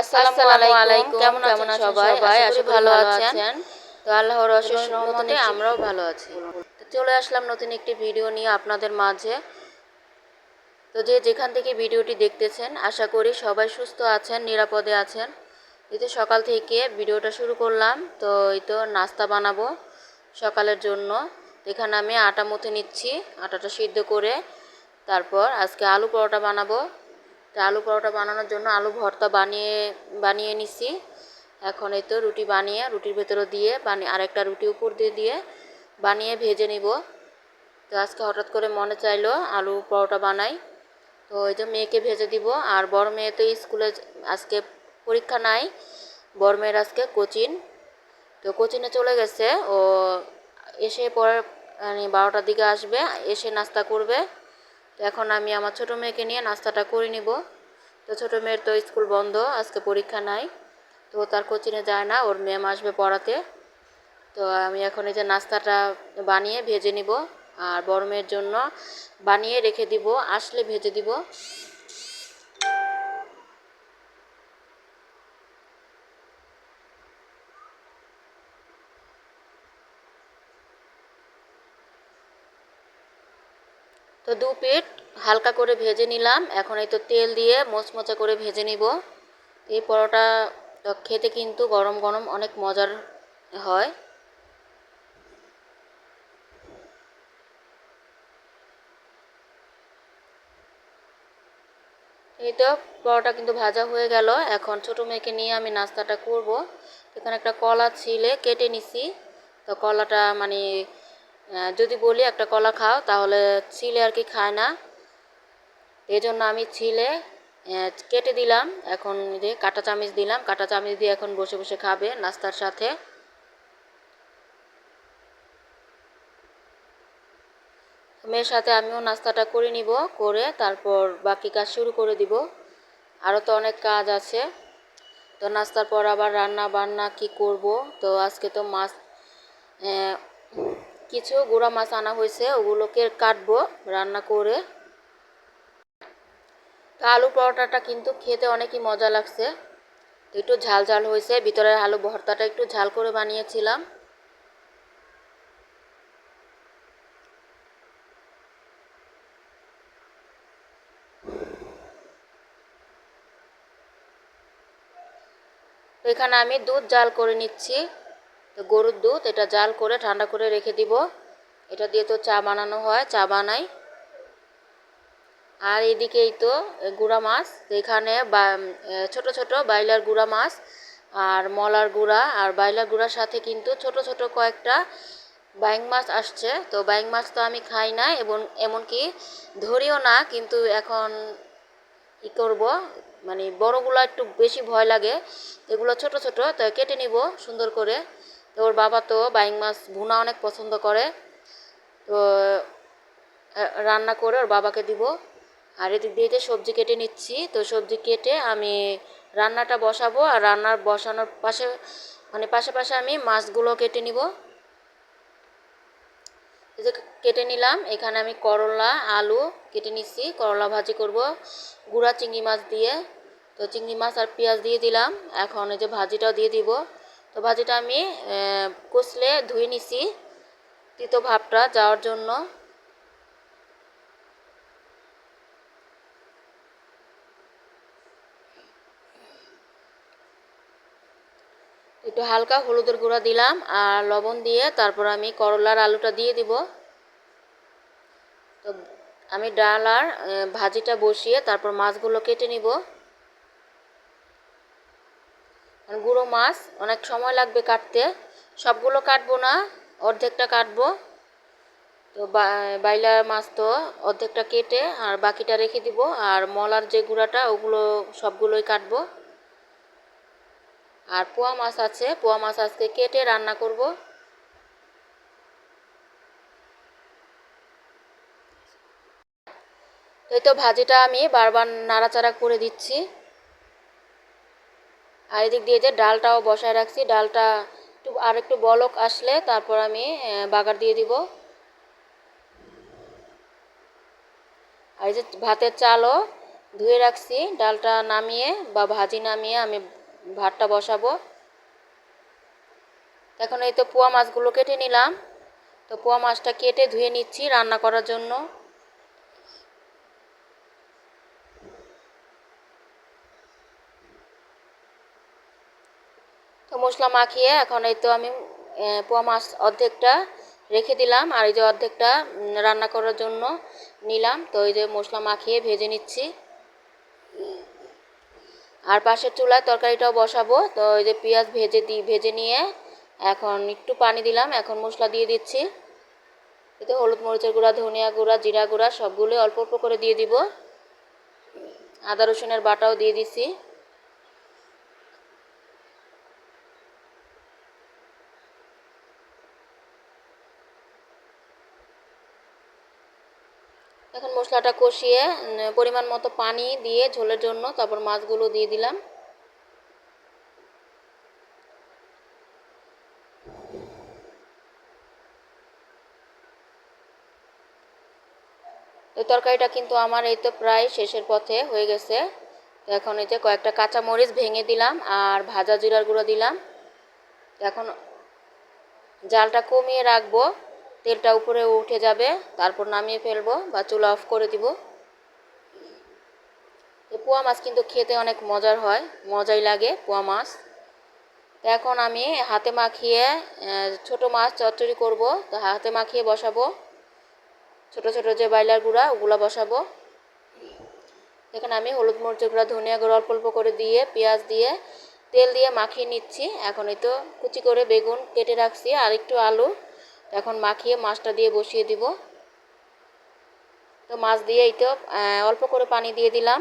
আসসালামু আলাইকুম। কেমন আছেন সবাই? আশা ভালো আছেন। তো আল্লাহর অশেষ রহমতে আমরাও ভালো আছি। তো চলে আসলাম নতুন একটি ভিডিও নিয়ে আপনাদের মাঝে। তো যে যেখান থেকে ভিডিওটি দেখতেছেন আশা করি সবাই সুস্থ আছেন নিরাপদে আছেন। এই তো সকাল থেকে ভিডিওটা শুরু করলাম। তো এই তো নাস্তা বানাবো সকালের জন্য। এখানে আমি আটা মুথে নিচ্ছি আটাটা সিদ্ধ করে। তারপর আজকে আলু পরোটা বানাবো। তো আলু পরোটা বানানোর জন্য আলু ভর্তা বানিয়ে বানিয়ে নিছি। এখন এই তো রুটি বানিয়ে, রুটির ভেতরে দিয়ে বানিয়ে, আরেকটা রুটি উপর দিয়ে দিয়ে বানিয়ে ভেজে নিব। তো আজকে হঠাৎ করে মনে চাইলো আলু পরোটা বানাই। তো ওই যে মেয়েকে ভেজে দিব, আর বড় মেয়ে তো স্কুলে আজকে পরীক্ষা নাই। বড় মেয়ের আজকে কোচিং তো কোচিনে চলে গেছে, ও এসে পরে মানে বারোটার দিকে আসবে, এসে নাস্তা করবে। তো এখন আমি আমার ছোটো মেয়েকে নিয়ে নাস্তাটা করে নিব। তো ছোটো মেয়ের তো স্কুল বন্ধ, আজকে পরীক্ষা নাই। তো তার কোচিনে যায় না, ওর ম্যাম আসবে পড়াতে। তো আমি এখন এই যে নাস্তাটা বানিয়ে ভেজে নিব, আর বড় মেয়ের জন্য বানিয়ে রেখে দিব, আসলে ভেজে দিব। তো দু পিঠ হালকা করে ভেজে নিলাম। এখন এই তো তেল দিয়ে মোচমোচা করে ভেজে নিব। এই পরোটা খেতে কিন্তু গরম গরম অনেক মজার হয়। এই তো পরোটা কিন্তু ভাজা হয়ে গেল। এখন ছোটো মেয়েকে নিয়ে আমি নাস্তাটা করব। এখানে একটা কলা ছিলে, কেটে নিছি। তো কলাটা মানে যদি বলি একটা কলা খাও, তাহলে ছিলে আর কি খায় না। এই জন্য আমি ছিলে কেটে দিলাম। এখন যে কাঁটা চামিচ দিলাম। কাঁটা চামিচ দিয়ে এখন বসে বসে খাবে নাস্তার সাথে। মেয়ের সাথে আমিও নাস্তাটা করে নিব, করে তারপর বাকি কাজ শুরু করে দিব। আরও তো অনেক কাজ আছে। তো নাস্তার পর আবার রান্না বান্না কি করব? তো আজকে তো মাছ কিছু গুঁড়া মাছ আনা হয়েছে, ওগুলোকে কাটবো, রান্না করে। তো আলু পরোটাটা কিন্তু খেতে অনেকই মজা লাগছে। একটু ঝাল ঝাল হয়েছে ভিতরের আলু ভর্তাটা একটু ঝাল করে বানিয়েছিলাম। এখানে আমি দুধ জাল করে নিচ্ছি। তো গরুর দুধ এটা জাল করে ঠান্ডা করে রেখে দিব। এটা দিয়ে তো চা বানানো হয়, চা বানাই। আর এদিকেই তো গুঁড়া মাছ এখানে ছোট ছোট বাইলার গুঁড়া মাছ আর মলার গুঁড়া। আর বাইলার গুঁড়ার সাথে কিন্তু ছোট ছোট কয়েকটা বাইং মাছ আসছে। তো বাইং মাছ তো আমি খাই না, এবং এমনকি ধরিও না, কিন্তু এখন কী করব? মানে বড়গুলো একটু বেশি ভয় লাগে। এগুলো ছোট ছোট তো কেটে নিব সুন্দর করে। তো ওর বাবা তো বাইং মাছ ভুনা অনেক পছন্দ করে। তো রান্না করে ওর বাবাকে দিব। আর এদিক দিয়ে সবজি কেটে নিচ্ছি, তো সবজি কেটে আমি রান্নাটা বসাবো আর রান্নার বসানোর পাশে মানে পাশে পাশে আমি মাছগুলো কেটে নিব। যে কেটে নিলাম, এখানে আমি করলা, আলু কেটে নিচ্ছি, করলা ভাজি করব, গুঁড়া চিংড়ি মাছ দিয়ে। তো চিংড়ি মাছ আর পেঁয়াজ দিয়ে দিলাম, এখন এই যে ভাজিটাও দিয়ে দিব। তো ভাজিটা আমি কষলে ধুয়ে নিছি তিতো ভাবটা যাওয়ার জন্য। একটু হালকা হলুদের গুঁড়া দিলাম আর লবণ দিয়ে তারপর আমি করলার আলুটা দিয়ে দিব। তো আমি ডাল আর ভাজিটা বসিয়ে তারপর মাছগুলো কেটে নিব। গুঁড়ো মাছ, অনেক সময় লাগবে কাটতে। সবগুলো কাটবো না, অর্ধেকটা কাটবো। তো বাইলার মাছ তো অর্ধেকটা কেটে আর বাকিটা রেখে দিব। আর মলার যে গুঁড়াটা, ওগুলো সবগুলোই কাটবো। আর পোয়া মাছ আছে, পোয়া মাছ আজকে কেটে রান্না করব। এই তো ভাজিটা আমি বারবার নাড়াচাড়া করে দিচ্ছি। আর এদিক দিয়ে যে ডালটাও বসায় রাখছি, ডালটা একটু, আর একটু বলক আসলে তারপর আমি বাগার দিয়ে দিব। আর এই যে ভাতের চালও ধুয়ে রাখছি, ডালটা নামিয়ে বা ভাজি নামিয়ে আমি ভাতটা বসাবো। এখন এই তো পোয়া মাছগুলো কেটে নিলাম। তো পোয়া মাছটা কেটে ধুয়ে নিচ্ছি রান্না করার জন্য। মশলা মাখিয়ে এখন এই তো আমি পোয়া মাছ অর্ধেকটা রেখে দিলাম। আর এই যে অর্ধেকটা রান্না করার জন্য নিলাম। তো এই যে মশলা মাখিয়ে ভেজে নিচ্ছি। আর পাশের চুলায় তরকারিটাও বসাবো। তো এই যে পেঁয়াজ ভেজে দিই ভেজে নিয়ে এখন একটু পানি দিলাম। এখন মশলা দিয়ে দিচ্ছি। এতে হলুদ মরিচের গুঁড়া, ধনিয়া গুঁড়া, জিরা গুঁড়া সবগুলো অল্প অল্প করে দিয়ে দিব। আদা রসুনের বাটাও দিয়ে দিছি। এখন মশলাটা কষিয়ে পরিমাণ মতো পানি দিয়ে ঝোলের জন্য তারপর মাছগুলো দিয়ে দিলাম। তো তরকারিটা কিন্তু আমার এই তো প্রায় শেষের পথে হয়ে গেছে। এখন এই যে কয়েকটা কাঁচা মরিচ ভেঙে দিলাম আর ভাজা জিরার গুঁড়ো দিলাম। এখন জালটা কমিয়ে রাখব। তেলটা উপরে উঠে যাবে, তারপর নামিয়ে ফেলব বা চুলা অফ করে দিব। পোয়া মাছ কিন্তু খেতে অনেক মজার হয়, মজাই লাগে পোয়া মাছ। তো এখন আমি হাতে মাখিয়ে ছোট মাছ চচ্চড়ি করব, তো হাতে মাখিয়ে বসাবো। ছোট ছোট যে বাইলার গুঁড়া, ওগুলো বসাবো। এখানে আমি হলুদ মরিচের গুঁড়া, ধনিয়া গুঁড়ো অল্প অল্প করে দিয়ে, পেঁয়াজ দিয়ে তেল দিয়ে মাখিয়ে নিচ্ছি। এখন এই তো কুচি করে বেগুন কেটে রাখছি, আর একটু আলু। এখন মাখিয়ে মাছটা দিয়ে বসিয়ে দিব। তো মাছ দিয়ে এই তো অল্প করে পানি দিয়ে দিলাম।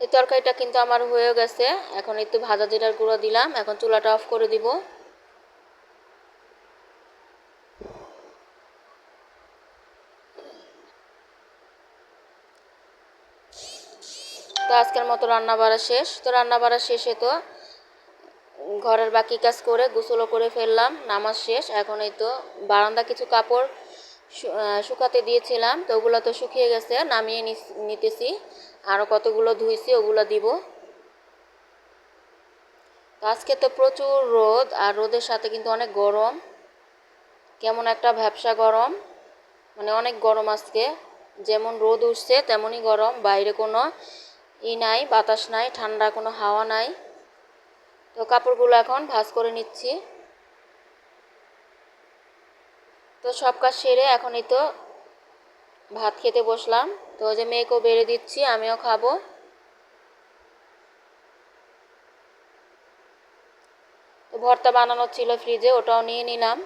এই তরকারিটা কিন্তু আমার হয়ে গেছে। এখন একটু ভাজা জিরার গুঁড়ো দিলাম। এখন চুলাটা অফ করে দিব। তো আজকের মতো রান্না বাড়া শেষ। তো রান্না বাড়া শেষে তো ঘরের বাকি কাজ করে গোসলও করে ফেললাম, নামাজ শেষ, এখন এই তো বারান্দা কিছু কাপড় শুকাতে দিয়েছিলাম, তো ওগুলো তো শুকিয়ে গেছে, নামিয়ে নিতেছি আরও কতগুলো ধুইছি ওগুলো দিব। আজকে তো প্রচুর রোদ, আর রোদের সাথে কিন্তু অনেক গরম, কেমন একটা ভ্যাবসা গরম মানে অনেক গরম আজকে, যেমন রোদ উঠছে তেমনই গরম, বাইরে কোনো ই নাই, বাতাস নাই, ঠান্ডা কোনো হাওয়া নাই। তো কাপড়গুলো এখন ভাজ করে নিচ্ছি। তো সব কাজ সেরে এখনই তো ভাত খেতে বসলাম। তো যে মেয়েকেও বেড়ে দিচ্ছি, আমিও খাব। তো ভর্তা বানানো ছিল ফ্রিজে, ওটাও নিয়ে নিলাম।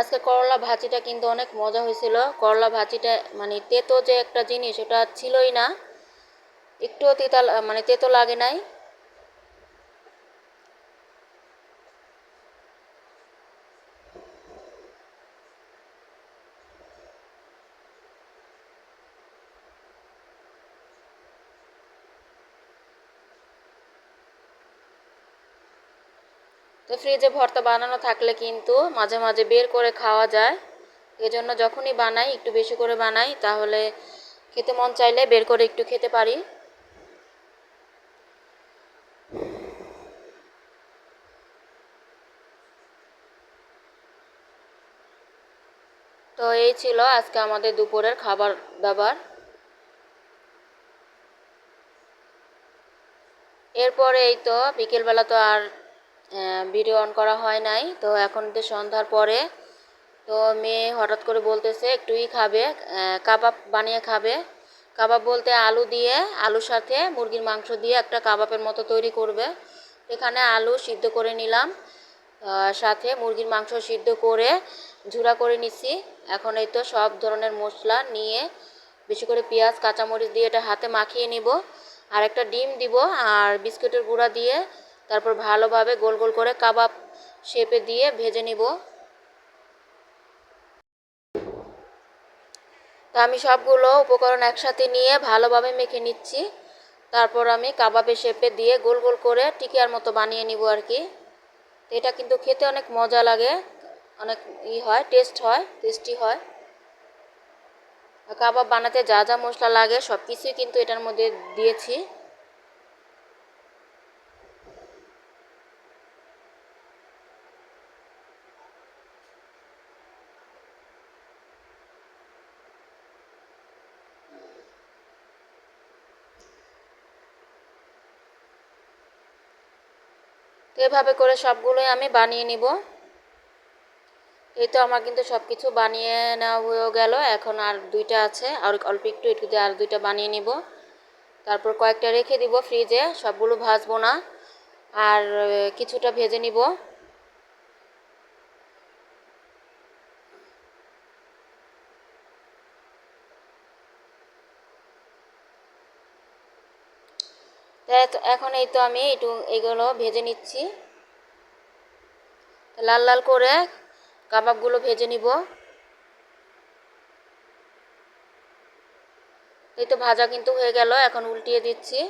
আজকে করলা ভাজিটা কিন্তু অনেক মজা হয়েছিল। করলা ভাজিটা মানে তেতো যে একটা জিনিস, ওটা ছিলই না। একটুও তেতা মানে তেতো লাগে নাই। ফ্রিজে ভর্তা বানানো থাকলে কিন্তু মাঝে মাঝে বের করে খাওয়া যায়। এজন্য যখনই বানাই, একটু বেশি করে বানাই, তাহলে খেতে মন চাইলে বের করে একটু খেতে পারি। তো এই ছিল আজকে আমাদের দুপুরের খাবার দাবার। এরপরে এই তো, বিকেলবেলা তো আর ভিডিও অন করা হয় নাই। তো এখন তো সন্ধ্যার পরে। তো মেয়ে হঠাৎ করে বলতেছে একটুই খাবে কাবাব বানিয়ে খাবে। কাবাব বলতে আলু দিয়ে, আলুর সাথে মুরগির মাংস দিয়ে একটা কাবাবের মতো তৈরি করবে। এখানে আলু সিদ্ধ করে নিলাম সাথে মুরগির মাংস সিদ্ধ করে ঝুরা করে নিছি। এখন এই তো সব ধরনের মশলা নিয়ে বেশি করে পেঁয়াজ, কাঁচামরিচ দিয়ে এটা হাতে মাখিয়ে নিব। আর একটা ডিম দিব আর বিস্কুটের গুঁড়া দিয়ে তারপর ভালোভাবে গোল গোল করে কাবাব শেপে দিয়ে ভেজে নিব। তো আমি সবগুলো উপকরণ একসাথে নিয়ে ভালোভাবে মেখে নিচ্ছি। তারপর আমি কাবাবে শেপে দিয়ে গোল গোল করে টিকিয়ার মতো বানিয়ে নিব আর কি। তো এটা কিন্তু খেতে অনেক মজা লাগে, অনেক ই হয়, টেস্ট হয়, টেস্টি হয়। কাবাব বানাতে যা যা মশলা লাগে সব কিছুই কিন্তু এটার মধ্যে দিয়েছি তো এভাবে করে সবগুলোই আমি বানিয়ে নিব। এই তো আমার কিন্তু সব কিছু বানিয়ে নেওয়া হয়ে গেল। এখন আর দুইটা আছে। আর অল্প একটু একটু দিয়ে আর দুইটা বানিয়ে নিব। তারপর কয়েকটা রেখে দিব ফ্রিজে। সবগুলো ভাজবো না। আর কিছুটা ভেজে নিব। এখন এই তো আমি একটু এগুলো ভেজে নিচ্ছি। লাল লাল করে কাবাবগুলো ভেজে নিব। এই তো ভাজা কিন্তু হয়ে গেল, এখন উল্টিয়ে দিচ্ছি।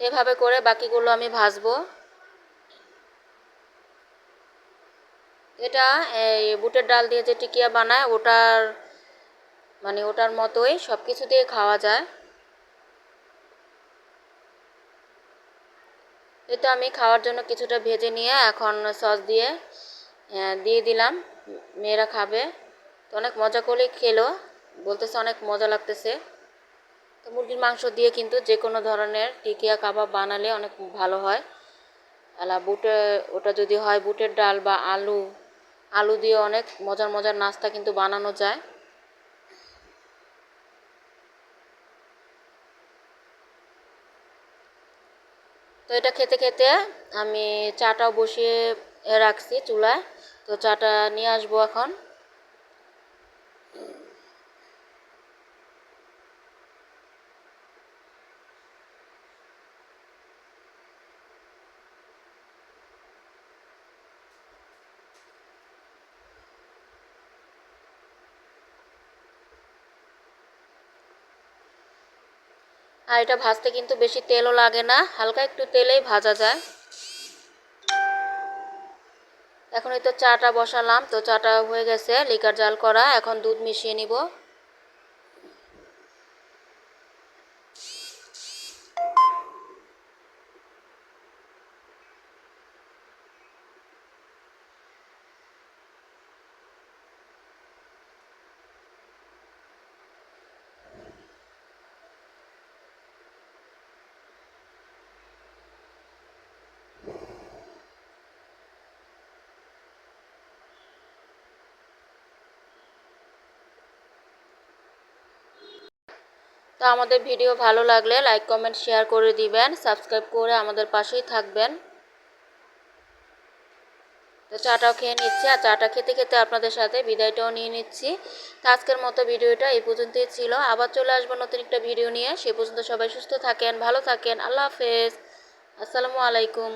এভাবে করে বাকিগুলো আমি ভাজবো। এটা এই বুটের ডাল দিয়ে যে টিকিয়া বানায়, ওটার মানে ওটার মতোই সব কিছু দিয়ে খাওয়া যায়। এটা আমি খাওয়ার জন্য কিছুটা ভেজে নিয়ে এখন সস দিয়ে দিয়ে দিলাম। মেয়েরা খাবে। তো অনেক মজা করে খেলো। বলতেছে অনেক মজা লাগতেছে। তো মুরগির মাংস দিয়ে কিন্তু যে কোনো ধরনের টিকিয়া কাবাব বানালে অনেক ভালো হয়। আলা বুটে, ওটা যদি হয় বুটের ডাল বা আলু আলু দিয়ে অনেক মজার মজার নাস্তা কিন্তু বানানো যায়। তো এটা খেতে খেতে আমি চাটাও বসিয়ে রাখছি চুলায়। তো চাটা নিয়ে আসব এখন। আর এটা ভাজতে কিন্তু বেশি তেলও লাগে না, হালকা একটু তেলেই ভাজা যায়। এখন এই তো চাটা বসালাম, তো চাটা হয়ে গেছে, লিকার জাল করা, এখন দুধ মিশিয়ে নিব। তো আমাদের ভিডিও ভালো লাগলে লাইক কমেন্ট শেয়ার করে দিবেন সাবস্ক্রাইব করে আমাদের পাশেই থাকবেন। তো চাটাও খেয়ে নিচ্ছি, আর চাটা খেতে খেতে আপনাদের সাথে বিদায়টাও নিয়ে নিচ্ছি। তো আজকের মতো ভিডিওটা এই পর্যন্তই ছিল। আবার চলে আসব নতুন একটা ভিডিও নিয়ে। সে পর্যন্ত সবাই সুস্থ থাকেন, ভালো থাকেন। আল্লাহ হাফেজ। আসসালামু আলাইকুম।